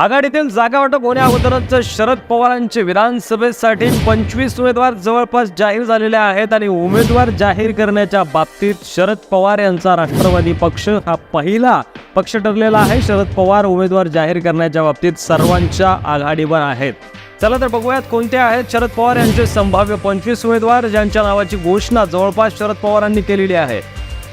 आघाडीतील जागा वाटप होण्याअगोदरच शरद पवारांचे विधानसभेसाठी पंचवीस उमेदवार जवळपास जाहीर झालेले आहेत आणि उमेदवार जाहीर करण्याच्या बाबतीत शरद पवार यांचा राष्ट्रवादी पक्ष हा पहिला पक्ष ठरलेला आहे. शरद पवार उमेदवार जाहीर करण्याच्या बाबतीत सर्वांच्या आघाडीवर आहेत. चला तर बघूयात कोणते आहेत शरद पवार यांचे संभाव्य पंचवीस उमेदवार ज्यांच्या नावाची घोषणा जवळपास शरद पवारांनी केलेली आहे.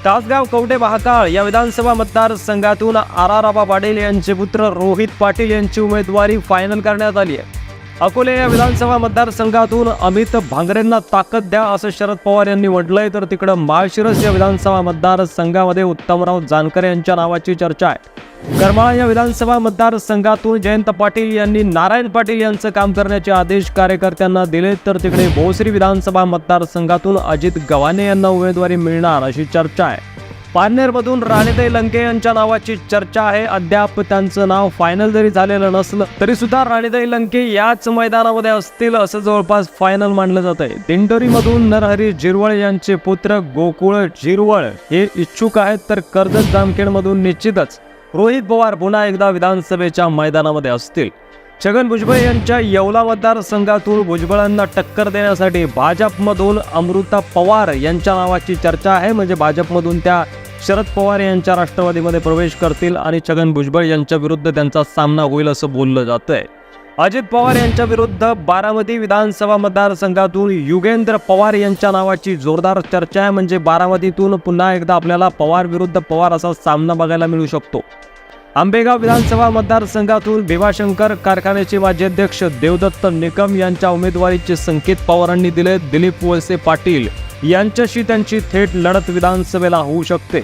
तासगाव कवठे महाकाळ या विधानसभा मतदारसंघातून आर आर आबा पाटील यांचे पुत्र रोहित पाटील यांची उमेदवारी फायनल करण्यात आली आहे. अकोले या विधानसभा मतदारसंघातून अमित भांगरेंना ताकद द्या असं शरद पवार यांनी म्हटलंय. तर तिकडं माळशिरस या विधानसभा मतदारसंघामध्ये उत्तमराव जानकर यांच्या नावाची चर्चा आहे. करमाळा या विधानसभा मतदारसंघातून जयंत पाटील यांनी नारायण पाटील यांचं काम करण्याचे आदेश कार्यकर्त्यांना दिले. तर तिकडे भोसरी विधानसभा मतदारसंघातून अजित गव्हाणे यांना उमेदवारी मिळणार अशी चर्चा आहे. पारनेरमधून राणीताई लंके यांच्या नावाची चर्चा आहे. अद्याप त्यांचं नाव फायनल जरी झालेलं नसलं तरी सुद्धा राणीताई लंके याच मैदानामध्ये असतील असं जवळपास फायनल मानलं जात आहे. दिंडोरीमधून नरहरी जिरवळ यांचे पुत्र गोकुळ जिरवळ हे इच्छुक आहेत तर कर्जत जामखेडमधून निश्चितच रोहित पवार पुन्हा एकदा विधानसभेच्या मैदानामध्ये असतील. छगन भुजबळ यांच्या येवला मतदारसंघातून भुजबळांना टक्कर देण्यासाठी भाजपमधून अमृता पवार यांच्या नावाची चर्चा आहे. म्हणजे भाजपमधून त्या शरद पवार यांच्या राष्ट्रवादीमध्ये प्रवेश करतील आणि छगन भुजबळ यांच्या विरुद्ध त्यांचा सामना होईल असं बोललं जातंय. अजित पवार यांच्या विरुद्ध बारामती विधानसभा मतदारसंघातून युगेंद्र पवार यांच्या नावाची जोरदार चर्चा आहे. म्हणजे बारामतीतून पुन्हा एकदा आपल्याला पवार विरुद्ध पवार असा सामना बघायला मिळू शकतो. आंबेगाव विधानसभा मतदारसंघातून भीमाशंकर कारखान्याचे माजी अध्यक्ष देवदत्त निकम यांच्या उमेदवारीचे संकेत पवारांनी दिले. दिलीप वळसे पाटील यांच्याशी त्यांची थेट लढत विधानसभेला होऊ शकते.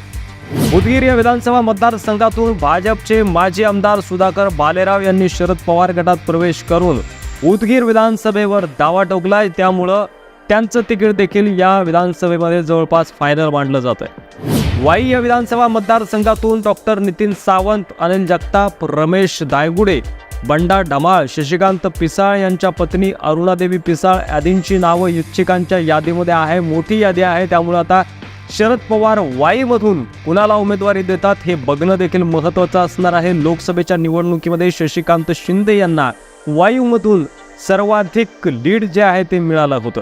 उदगीर या विधानसभा मतदारसंघातून भाजपचे माजी आमदार सुधाकर भालेराव यांनी शरद पवार गटात प्रवेश करून उदगीर विधानसभेवर दावा टोकलाय. त्यामुळं त्यांचं तिकीट देखील या विधानसभेमध्ये जवळपास फायनल मांडलं जात आहे वाई या विधानसभा मतदारसंघातून डॉक्टर नितीन सावंत अनिल जगताप रमेश दायगुडे बंडा डमाळ शशिकांत पिसाळ यांच्या पत्नी अरुणादेवी पिसाळ आदींची नावं इच्छिकांच्या यादीमध्ये आहे मोठी यादी आहे. त्यामुळे आता शरद पवार वाईमधून कुणाला उमेदवारी देतात हे बघणं देखील महत्त्वाचं असणार आहे. लोकसभेच्या निवडणुकीमध्ये शशिकांत शिंदे यांना वायूमधून सर्वाधिक लीड जे आहे ते मिळालं होतं.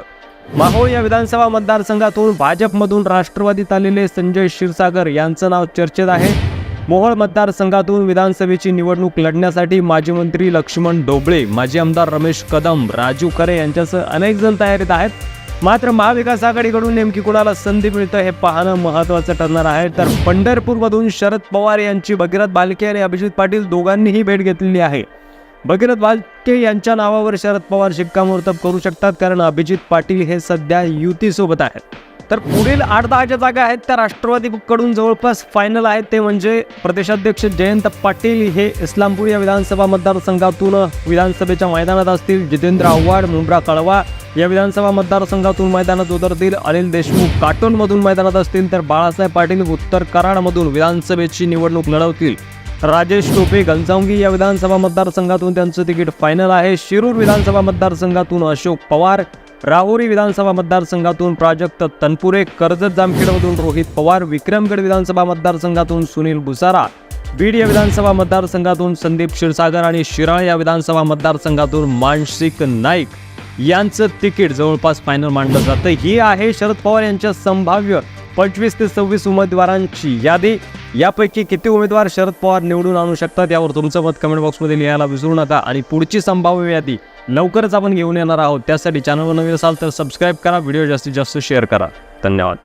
माहोळ या विधानसभा मतदारसंघातून भाजपमधून राष्ट्रवादीत आलेले संजय क्षीरसागर यांचं नाव चर्चेत आहे. मोहोळ मतदारसंघातून विधानसभेची निवडणूक लढण्यासाठी माजी मंत्री लक्ष्मण डोबळे माजी आमदार रमेश कदम राजू खरे यांच्यासह अनेक जण तयारीत आहेत. मात्र महाविकास आघाडीकडून नेमकी कुणाला संधी मिळतं हे पाहणं महत्त्वाचं ठरणार आहे. तर पंढरपूरमधून शरद पवार यांची भगीरथ बालके आणि अभिजित पाटील दोघांनीही भेट घेतलेली आहे. भगीरथ बालके यांच्या नावावर शरद पवार शिक्कामोर्तब करू शकतात कारण अभिजित पाटील हे सध्या युतीसोबत आहेत. तर पुढील आठ दहाच्या जागा आहेत त्या राष्ट्रवादीकडून जवळपास फायनल आहेत ते म्हणजे प्रदेशाध्यक्ष जयंत पाटील हे इस्लामपूर या विधानसभा मतदारसंघातून विधानसभेच्या मैदानात असतील. जितेंद्र आव्हाड मुंब्रा कळवा या विधानसभा मतदारसंघातून मैदानात उतरतील. अनिल देशमुख काटोनमधून मैदानात असतील तर बाळासाहेब पाटील उत्तर कराडमधून विधानसभेची निवडणूक लढवतील. राजेश टोपे घनसावंगी या विधानसभा मतदारसंघातून त्यांचं तिकीट फायनल आहे. शिरूर विधानसभा मतदारसंघातून अशोक पवार राहुरी विधानसभा मतदारसंघातून प्राजक्त तनपुरे कर्जत जामखेडमधून रोहित पवार विक्रमगड विधानसभा मतदारसंघातून सुनील बुसारा बीड या विधानसभा मतदारसंघातून संदीप क्षीरसागर आणि शिराळ या विधानसभा मतदारसंघातून मानसिक नाईक यांचं तिकीट जवळपास फायनल मांडलं जातं. ही आहे शरद पवार यांच्या संभाव्य पंचवीस ते सव्वीस उमेदवारांची यादी. यापैकी किती उमेदवार शरद पवार निवडून आणू शकतात यावर तुमचं मत कमेंट बॉक्समध्ये लिहायला विसरू नका. आणि पुढची संभाव्य यादी लवकरच आपण घेऊन येणार आहोत. त्यासाठी चॅनलवर नवीन असाल तर सबस्क्राईब करा व्हिडिओ जास्तीत जास्त शेअर करा. धन्यवाद.